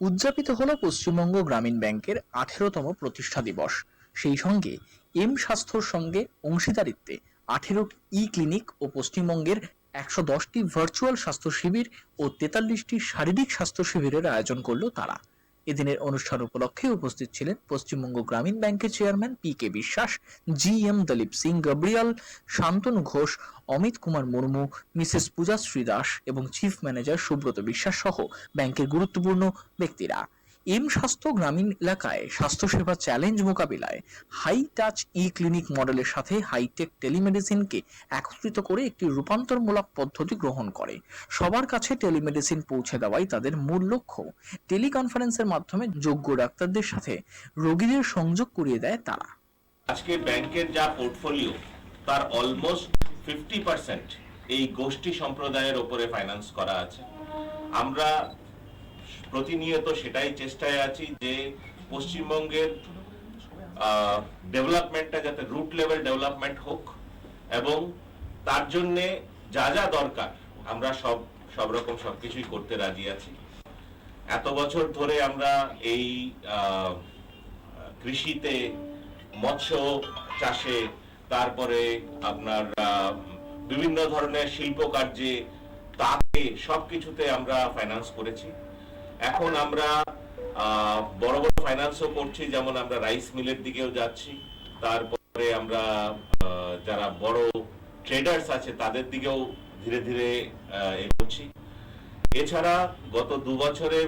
উদযাপিত হলো পশ্চিমবঙ্গ গ্রামীণ ব্যাংকের আঠেরোতম প্রতিষ্ঠা দিবস। সেই সঙ্গে এম স্বাস্থ্যর সঙ্গে অংশীদারিত্বে আঠেরোটি ই ক্লিনিক ও পশ্চিমবঙ্গের একশো দশটি ভার্চুয়াল স্বাস্থ্য শিবির ও তেতাল্লিশটি শারীরিক স্বাস্থ্য শিবিরের আয়োজন করল তারা। এদিনের অনুষ্ঠান উপলক্ষে উপস্থিত ছিলেন পশ্চিমবঙ্গ গ্রামীণ ব্যাংকের chairman P K Biswas, G M Dalip Singh Gabriel Santanu Ghosh, Amit Kumar Murmu, Mrs Pujashree Das এবং চিফ ম্যানেজার সুব্রত বিশ্বাস সহ ব্যাংকের গুরুত্বপূর্ণ ব্যক্তিরা। এম স্বাস্থ্য গ্রামীণ এলাকায় স্বাস্থ্যসেবা চ্যালেঞ্জ মোকাবিলায় হাই টাচ ই ক্লিনিক মডেলের সাথে হাইটেক টেলিমেডিসিনকে একত্রিত করে একটি রূপান্তরমূলক পদ্ধতি গ্রহণ করে। সবার কাছে টেলিমেডিসিন পৌঁছে দেওয়াই তাদের মূল লক্ষ্য। টেলিকনফারেন্সের মাধ্যমে যোগ্য ডাক্তারদের সাথে রোগীদের সংযোগ করিয়ে দেয় তারা। আজকে ব্যাংকের যা পোর্টফোলিও তার অলমোস্ট ফিফটি পার্সেন্ট এই গোষ্ঠী সম্প্রদায়ের ওপরে ফাইন্যান্স করা আছে। আমরা প্রতিনিয়ত সেটাই চেষ্টায় আছি যে পশ্চিমবঙ্গের ডেভেলপমেন্টটা যাতে রুট লেভেল ডেভেলপমেন্ট হোক এবং তার জন্যে যা যা দরকার আমরা সব সব রকম সবকিছুই করতে রাজি আছি। এত বছর ধরে আমরা এই কৃষিতে মৎস্য চাষে, তারপরে আপনার বিভিন্ন ধরনের শিল্প কার্যে তাকে সবকিছুতে আমরা ফাইন্যান্স করেছি। এখন আমরা আহ, বড় বড় ফাইন্যান্সও করছি যেমন আমরা রাইস মিলের দিকেও যাচ্ছি তারপরে আমরা আহ, যারা বড় ট্রেডার্স আছে তাদের দিকেও ধীরে ধীরে আহ, এগোচ্ছি এছাড়া গত দু বছরে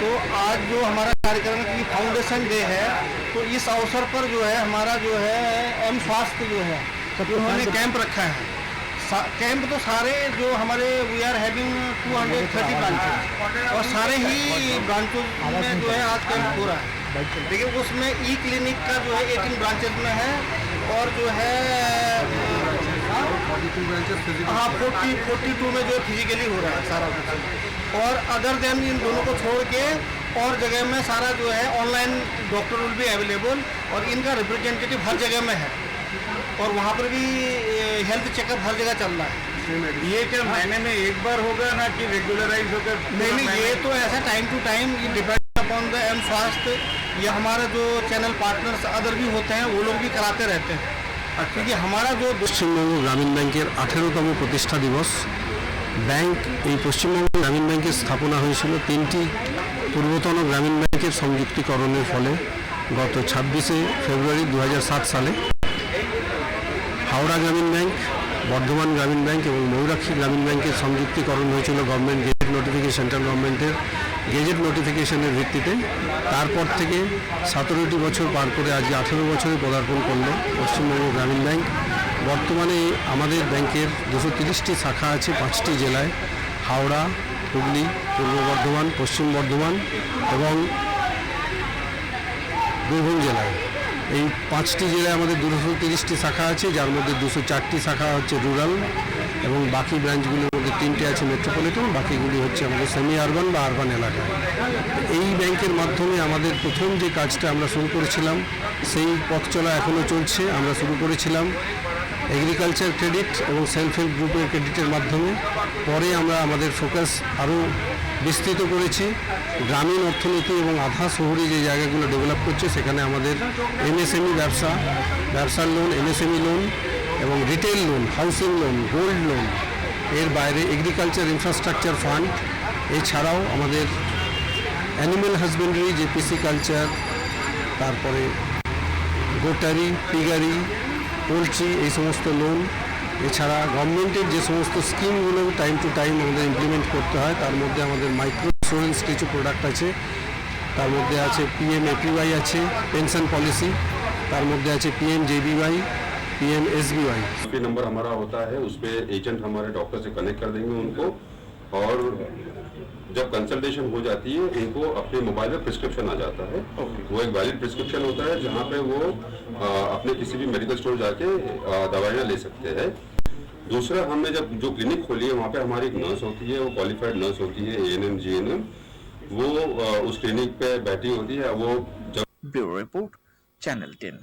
तो आज जो हमारा कार्यक्रम की फाउंडेशन डे है तो इस अवसर पर जो है हमारा जो है एम स्वास्थ्य जो है उन्होंने कैंप रखा है सा- कैंप तो सारे जो हमारे वी आर हैविंग 230 ब्रांचेस और सारे ही ब्रांचों में जो है आज कैंप हो रहा है। देखिए उसमें ई क्लिनिक का जो है 18 ब्रांचेस में है और जो है हाँ? फोर्टी फोर्टी टू में जो फिजिकली हो रहा है सारा कुछ। और अदर देन इन दोनों को छोड़ के और जगह में सारा जो है ऑनलाइन डॉक्टर विल भी अवेलेबल और इनका रिप्रेजेंटेटिव हर जगह में है। और वहाँ पर भी हेल्थ चेकअप हर जगह चल रहा है ये क्या महीने में एक बार होगा ना कि रेगुलराइज होकर नहीं नहीं ये तो ऐसा टाइम टू टाइम ये डिपेंड अपॉन द एम स्वास्थ्य ये हमारा जो चैनल पार्टनर्स अदर भी होते हैं वो लोग भी कराते रहते हैं क्योंकि हमारा जो পশ্চিমবঙ্গ গ্রামীণ ব্যাংকের আঠেরোতম প্রতিষ্ঠা দিবস ব্যাংক এই পশ্চিমবঙ্গ গ্রামীণ ব্যাংকের স্থাপনা হয়েছিল তিনটি পূর্বতন গ্রামীণ ব্যাংকের সংযুক্তিকরণের ফলে গত ছাব্বিশে ফেব্রুয়ারি দু সালে হাওড়া গ্রামীণ ব্যাংক, বর্ধমান গ্রামীণ ব্যাংক এবং ময়ূরাক্ষী গ্রামীণ ব্যাংকের সংযুক্তিকরণ হয়েছিল গভর্নমেন্ট গেজেট নোটিফিকেশন সেন্ট্রাল গভর্নমেন্টের গেজেট নোটিফিকেশনের ভিত্তিতে। তারপর থেকে সতেরোটি বছর পার করে আজকে আঠেরো বছরে পদার্পণ করল পশ্চিমবঙ্গ গ্রামীণ ব্যাংক। বর্তমানে আমাদের ব্যাংকের দুশো তিরিশটি শাখা আছে পাঁচটি জেলায়, হাওড়া, হুগলি, পূর্ব বর্ধমান, পশ্চিম বর্ধমান এবং বীরভূম জেলায়। এই পাঁচটি জেলায় আমাদের দুশো তিরিশটি শাখা আছে, যার মধ্যে দুশো চারটি শাখা হচ্ছে রুরাল এবং বাকি ব্রাঞ্চগুলির মধ্যে তিনটে আছে মেট্রোপলিটন বাকিগুলি হচ্ছে আমাদের সেমি আরবান বা আরবান এলাকায়। এই ব্যাংকের মাধ্যমে আমাদের প্রথম যে কাজটা আমরা শুরু করেছিলাম, সেই পথ চলা এখনও চলছে, আমরা শুরু করেছিলাম। এগ্রিকালচার ক্রেডিট এবং সেলফ হেল্প গ্রুপের ক্রেডিটের মাধ্যমে। পরে আমরা আমাদের ফোকাস আরও বিস্তৃত করেছি। গ্রামীণ অর্থনীতি এবং আধা শহরে যে জায়গাগুলো ডেভেলপ করছে, সেখানে আমাদের এমএসএমই ব্যবসা, ব্যবসার লোন এমএসএমই লোন এবং retail loan housing loan gold loan এর বাইরে এগ্রিকালচার ইনফ্রাস্ট্রাকচার ফান্ড এছাড়াও আমাদের অ্যানিম্যাল হাজবেন্ডারি যে পিসি কালচার তারপরে গোটারি, পিগারি পোলট্রি এই সমস্ত লোন এছাড়া গভর্নমেন্টের যে সমস্ত স্কিমগুলো টাইম টু টাইম আমাদের ইমপ্লিমেন্ট করতে হয় তার মধ্যে আমাদের মাইক্রো ইন্স্যুরেন্স কিছু প্রোডাক্ট আছে তার মধ্যে আছে পিএম এপিওয়াই আছে পেনশন পলিসি তার মধ্যে আছে পিএম জেবিওয়াই পিএম এসবিওয়াই पे नंबर हमारा होता है उस पर एजेंट हमारे डॉक्टर से कनेक्ट कर देंगे उनको और जब कंसल्टेशन हो जाती है इनको अपने मोबाइल में प्रिस्क्रिप्शन आ जाता है। वो एक वैलिड प्रिस्क्रिप्शन होता है जहाँ पे वो आ, अपने किसी भी मेडिकल स्टोर जाके दवाइयाँ ले सकते हैं। दूसरा हमने जब जो क्लिनिक खोली है वहाँ पे हमारी एक नर्स होती है वो क्वालिफाइड नर्स होती है A N M G N M वो आ, उस क्लिनिक पे बैठी होती है वो जब ब्यूरो रिपोर्ट चैनल टेन।